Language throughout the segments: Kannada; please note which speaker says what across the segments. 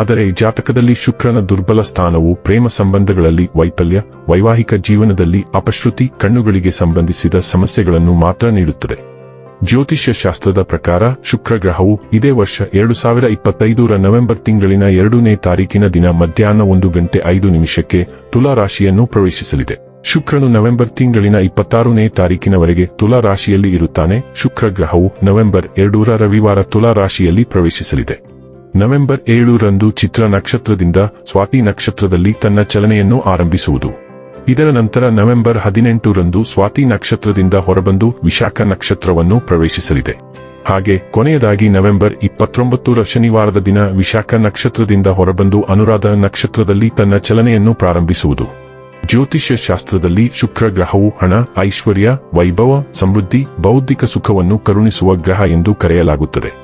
Speaker 1: ಆದರೆ ಜಾತಕದಲ್ಲಿ ಶುಕ್ರನ ದುರ್ಬಲ ಸ್ಥಾನವು ಪ್ರೇಮ ಸಂಬಂಧಗಳಲ್ಲಿ ವೈಫಲ್ಯ, ವೈವಾಹಿಕ ಜೀವನದಲ್ಲಿ ಅಪಶ್ರುತಿ, ಕಣ್ಣುಗಳಿಗೆ ಸಂಬಂಧಿಸಿದ ಸಮಸ್ಯೆಗಳನ್ನು ಮಾತ್ರ ನೀಡುತ್ತದೆ. ಜ್ಯೋತಿಷ್ಯ ಶಾಸ್ತ್ರದ ಪ್ರಕಾರ ಶುಕ್ರ ಗ್ರಹವು ಇದೇ ವರ್ಷ ಎರಡು ಸಾವಿರ ಇಪ್ಪತ್ತೈದರ ನವೆಂಬರ್ ತಿಂಗಳಿನ ಎರಡನೇ ತಾರೀಕಿನ ದಿನ ಮಧ್ಯಾಹ್ನ ಒಂದು ಗಂಟೆ ಐದು ನಿಮಿಷಕ್ಕೆ ತುಲಾ ರಾಶಿಯನ್ನು ಪ್ರವೇಶಿಸಲಿದೆ. ಶುಕ್ರನು ನವೆಂಬರ್ ತಿಂಗಳಿನ ಇಪ್ಪತ್ತಾರನೇ ತಾರೀಕಿನವರೆಗೆ ತುಲಾ ರಾಶಿಯಲ್ಲಿ ಇರುತ್ತಾನೆ. ಶುಕ್ರ ಗ್ರಹವು ನವೆಂಬರ್ ಎರಡೂರ ರವಿವಾರ ತುಲಾ ರಾಶಿಯಲ್ಲಿ ಪ್ರವೇಶಿಸಲಿದೆ. ನವೆಂಬರ್ ಏಳರಂದು ಚಿತ್ರ ನಕ್ಷತ್ರದಿಂದ ಸ್ವಾತಿ ನಕ್ಷತ್ರದಲ್ಲಿ ತನ್ನ ಚಲನೆಯನ್ನು ಆರಂಭಿಸುವುದು. ಇದರ ನಂತರ ನವೆಂಬರ್ ಹದಿನೆಂಟರಂದು ಸ್ವಾತಿ ನಕ್ಷತ್ರದಿಂದ ಹೊರಬಂದು ವಿಶಾಖ ನಕ್ಷತ್ರವನ್ನು ಪ್ರವೇಶಿಸಲಿದೆ. ಹಾಗೆ ಕೊನೆಯದಾಗಿ ನವೆಂಬರ್ ಇಪ್ಪತ್ತೊಂಬತ್ತರ ಶನಿವಾರದ ದಿನ ವಿಶಾಖ ನಕ್ಷತ್ರದಿಂದ ಹೊರಬಂದು ಅನುರಾಧ ನಕ್ಷತ್ರದಲ್ಲಿ ತನ್ನ ಚಲನೆಯನ್ನು ಪ್ರಾರಂಭಿಸುವುದು. ಜ್ಯೋತಿಷ್ಯ ಶಾಸ್ತ್ರದಲ್ಲಿ ಶುಕ್ರ ಗ್ರಹವು ಹಣ, ಐಶ್ವರ್ಯ, ವೈಭವ, ಸಮೃದ್ಧಿ, ಬೌದ್ಧಿಕ ಸುಖವನ್ನು ಕರುಣಿಸುವ ಗ್ರಹ ಎಂದು ಕರೆಯಲಾಗುತ್ತದೆ.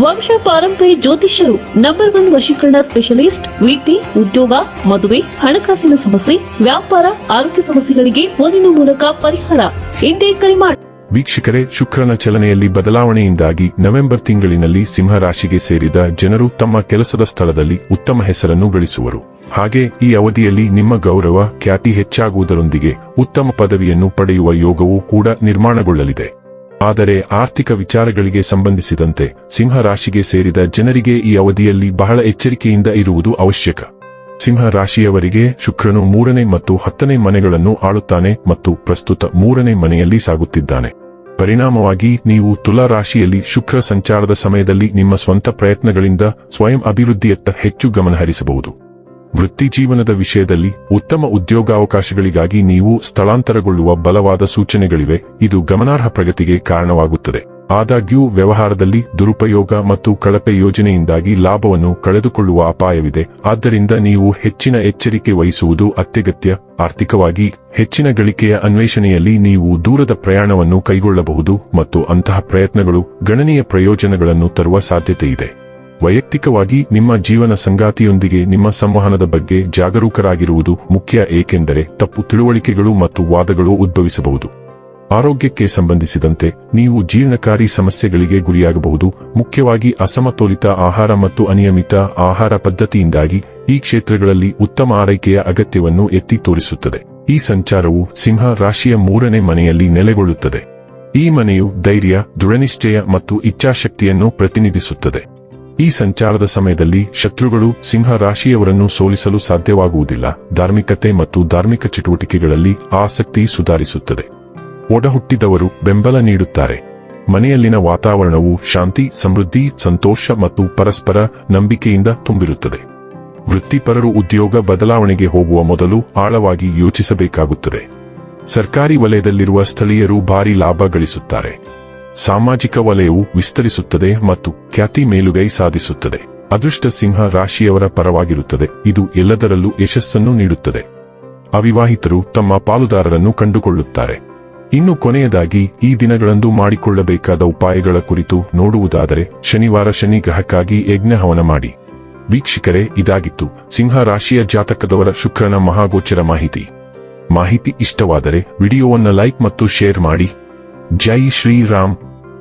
Speaker 2: ವಂಶ ಪಾರಂಪರ್ಯ ಜ್ಯೋತಿಷ್ಯರು ನಂಬರ್ ಒನ್ ವಶೀಕರಣ ಸ್ಪೆಷಲಿಸ್ಟ್ ವೀಟಿ ಉದ್ಯೋಗ, ಮದುವೆ, ಹಣಕಾಸಿನ ಸಮಸ್ಯೆ, ವ್ಯಾಪಾರ, ಆರೋಗ್ಯ ಸಮಸ್ಯೆಗಳಿಗೆ ಫೋನಿನ ಮೂಲಕ ಪರಿಹಾರ. ಇಂದೇ ಕರೆ ಮಾಡಿ
Speaker 1: ವೀಕ್ಷಕರೇ, ಶುಕ್ರನ ಚಲನೆಯಲ್ಲಿ ಬದಲಾವಣೆಯಿಂದಾಗಿ ನವೆಂಬರ್ ತಿಂಗಳಿನಲ್ಲಿ ಸಿಂಹ ರಾಶಿಗೆ ಸೇರಿದ ಜನರು ತಮ್ಮ ಕೆಲಸದ ಸ್ಥಳದಲ್ಲಿ ಉತ್ತಮ ಹೆಸರನ್ನು ಗಳಿಸುವರು. ಹಾಗೆ ಈ ಅವಧಿಯಲ್ಲಿ ನಿಮ್ಮ ಗೌರವ, ಖ್ಯಾತಿ ಹೆಚ್ಚಾಗುವುದರೊಂದಿಗೆ ಉತ್ತಮ ಪದವಿಯನ್ನು ಪಡೆಯುವ ಯೋಗವೂ ಕೂಡ ನಿರ್ಮಾಣಗೊಳ್ಳಲಿದೆ. ಆದರೆ ಆರ್ಥಿಕ ವಿಚಾರಗಳಿಗೆ ಸಂಬಂಧಿಸಿದಂತೆ ಸಿಂಹ ರಾಶಿಗೆ ಸೇರಿದ ಜನರಿಗೆ ಈ ಅವಧಿಯಲ್ಲಿ ಬಹಳ ಎಚ್ಚರಿಕೆಯಿಂದ ಇರುವುದು ಅವಶ್ಯಕ. ಸಿಂಹ ರಾಶಿಯವರಿಗೆ ಶುಕ್ರನು ಮೂರನೇ ಮತ್ತು ಹತ್ತನೇ ಮನೆಗಳನ್ನು ಆಳುತ್ತಾನೆ ಮತ್ತು ಪ್ರಸ್ತುತ ಮೂರನೇ ಮನೆಯಲ್ಲಿ ಸಾಗುತ್ತಿದ್ದಾನೆ. ಪರಿಣಾಮವಾಗಿ ನೀವು ತುಲಾ ರಾಶಿಯಲ್ಲಿ ಶುಕ್ರ ಸಂಚಾರದ ಸಮಯದಲ್ಲಿ ನಿಮ್ಮ ಸ್ವಂತ ಪ್ರಯತ್ನಗಳಿಂದ ಸ್ವಯಂ ಅಭಿವೃದ್ಧಿಯತ್ತ ಹೆಚ್ಚು ಗಮನಹರಿಸಬಹುದು. ವೃತ್ತಿ ಜೀವನದ ವಿಷಯದಲ್ಲಿ ಉತ್ತಮ ಉದ್ಯೋಗಾವಕಾಶಗಳಿಗಾಗಿ ನೀವು ಸ್ಥಳಾಂತರಗೊಳ್ಳುವ ಬಲವಾದ ಸೂಚನೆಗಳಿವೆ. ಇದು ಗಮನಾರ್ಹ ಪ್ರಗತಿಗೆ ಕಾರಣವಾಗುತ್ತದೆ. ಆದಾಗ್ಯೂ, ವ್ಯವಹಾರದಲ್ಲಿ ದುರುಪಯೋಗ ಮತ್ತು ಕಳಪೆ ಯೋಜನೆಯಿಂದಾಗಿ ಲಾಭವನ್ನು ಕಳೆದುಕೊಳ್ಳುವ ಅಪಾಯವಿದೆ. ಆದ್ದರಿಂದ ನೀವು ಹೆಚ್ಚಿನ ಎಚ್ಚರಿಕೆ ವಹಿಸುವುದು ಅತ್ಯಗತ್ಯ. ಆರ್ಥಿಕವಾಗಿ ಹೆಚ್ಚಿನ ಗಳಿಕೆಯ ಅನ್ವೇಷಣೆಯಲ್ಲಿ ನೀವು ದೂರದ ಪ್ರಯಾಣವನ್ನು ಕೈಗೊಳ್ಳಬಹುದು ಮತ್ತು ಅಂತಹ ಪ್ರಯತ್ನಗಳು ಗಣನೀಯ ಪ್ರಯೋಜನಗಳನ್ನು ತರುವ ಸಾಧ್ಯತೆಯಿದೆ. ವೈಯಕ್ತಿಕವಾಗಿ ನಿಮ್ಮ ಜೀವನ ಸಂಗಾತಿಯೊಂದಿಗೆ ನಿಮ್ಮ ಸಂವಹನದ ಬಗ್ಗೆ ಜಾಗರೂಕರಾಗಿರುವುದು ಮುಖ್ಯ, ಏಕೆಂದರೆ ತಪ್ಪು ತಿಳುವಳಿಕೆಗಳು ಮತ್ತು ವಾದಗಳು ಉದ್ಭವಿಸಬಹುದು. ಆರೋಗ್ಯಕ್ಕೆ ಸಂಬಂಧಿಸಿದಂತೆ ನೀವು ಜೀರ್ಣಕಾರಿ ಸಮಸ್ಯೆಗಳಿಗೆ ಗುರಿಯಾಗಬಹುದು. ಮುಖ್ಯವಾಗಿ ಅಸಮತೋಲಿತ ಆಹಾರ ಮತ್ತು ಅನಿಯಮಿತ ಆಹಾರ ಪದ್ಧತಿಯಿಂದಾಗಿ ಈ ಕ್ಷೇತ್ರಗಳಲ್ಲಿ ಉತ್ತಮ ಆರೈಕೆಯ ಅಗತ್ಯವನ್ನು ಎತ್ತಿ ತೋರಿಸುತ್ತದೆ. ಈ ಸಂಚಾರವು ಸಿಂಹ ರಾಶಿಯ ಮೂರನೇ ಮನೆಯಲ್ಲಿ ನೆಲೆಗೊಳ್ಳುತ್ತದೆ. ಈ ಮನೆಯು ಧೈರ್ಯ, ದೃಢನಿಶ್ಚಯ ಮತ್ತು ಇಚ್ಛಾಶಕ್ತಿಯನ್ನು ಪ್ರತಿನಿಧಿಸುತ್ತದೆ. ಈ ಸಂಚಾರದ ಸಮಯದಲ್ಲಿ ಶತ್ರುಗಳು ಸಿಂಹ ರಾಶಿಯವರನ್ನು ಸೋಲಿಸಲು ಸಾಧ್ಯವಾಗುವುದಿಲ್ಲ. ಧಾರ್ಮಿಕತೆ ಮತ್ತು ಧಾರ್ಮಿಕ ಚಟುವಟಿಕೆಗಳಲ್ಲಿ ಆಸಕ್ತಿ ಸುಧಾರಿಸುತ್ತದೆ. ಒಡಹುಟ್ಟಿದವರು ಬೆಂಬಲ ನೀಡುತ್ತಾರೆ. ಮನೆಯಲ್ಲಿನ ವಾತಾವರಣವು ಶಾಂತಿ, ಸಮೃದ್ಧಿ, ಸಂತೋಷ ಮತ್ತು ಪರಸ್ಪರ ನಂಬಿಕೆಯಿಂದ ತುಂಬಿರುತ್ತದೆ. ವೃತ್ತಿಪರರು ಉದ್ಯೋಗ ಬದಲಾವಣೆಗೆ ಹೋಗುವ ಮೊದಲು ಆಳವಾಗಿ ಯೋಚಿಸಬೇಕಾಗುತ್ತದೆ. ಸರ್ಕಾರಿ ವಲಯದಲ್ಲಿರುವ ಸ್ಥಳೀಯರು ಭಾರಿ ಲಾಭ ಗಳಿಸುತ್ತಾರೆ. ಸಾಮಾಜಿಕ ವಲಯವು ವಿಸ್ತರಿಸುತ್ತದೆ ಮತ್ತು ಖ್ಯಾತಿ ಮೇಲುಗೈ ಸಾಧಿಸುತ್ತದೆ. ಅದೃಷ್ಟ ಸಿಂಹ ರಾಶಿಯವರ ಪರವಾಗಿರುತ್ತದೆ. ಇದು ಎಲ್ಲದರಲ್ಲೂ ಯಶಸ್ಸನ್ನು ನೀಡುತ್ತದೆ. ಅವಿವಾಹಿತರು ತಮ್ಮ ಪಾಲುದಾರರನ್ನು ಕಂಡುಕೊಳ್ಳುತ್ತಾರೆ. ಇನ್ನು ಕೊನೆಯದಾಗಿ, ಈ ದಿನಗಳಂದು ಮಾಡಿಕೊಳ್ಳಬೇಕಾದ ಉಪಾಯಗಳ ಕುರಿತು ನೋಡುವುದಾದರೆ, ಶನಿವಾರ ಶನಿ ಗ್ರಹಕ್ಕಾಗಿ ಯಜ್ಞ ಹವನ ಮಾಡಿ. ವೀಕ್ಷಕರೇ, ಇದಾಗಿತ್ತು ಸಿಂಹ ರಾಶಿಯ ಜಾತಕದವರ ಶುಕ್ರನ ಮಹಾಗೋಚರ ಮಾಹಿತಿ. ಮಾಹಿತಿ ಇಷ್ಟವಾದರೆ, ವಿಡಿಯೋವನ್ನು ಲೈಕ್ ಮತ್ತು ಶೇರ್ ಮಾಡಿ. ಜೈ ಶ್ರೀರಾಮ್.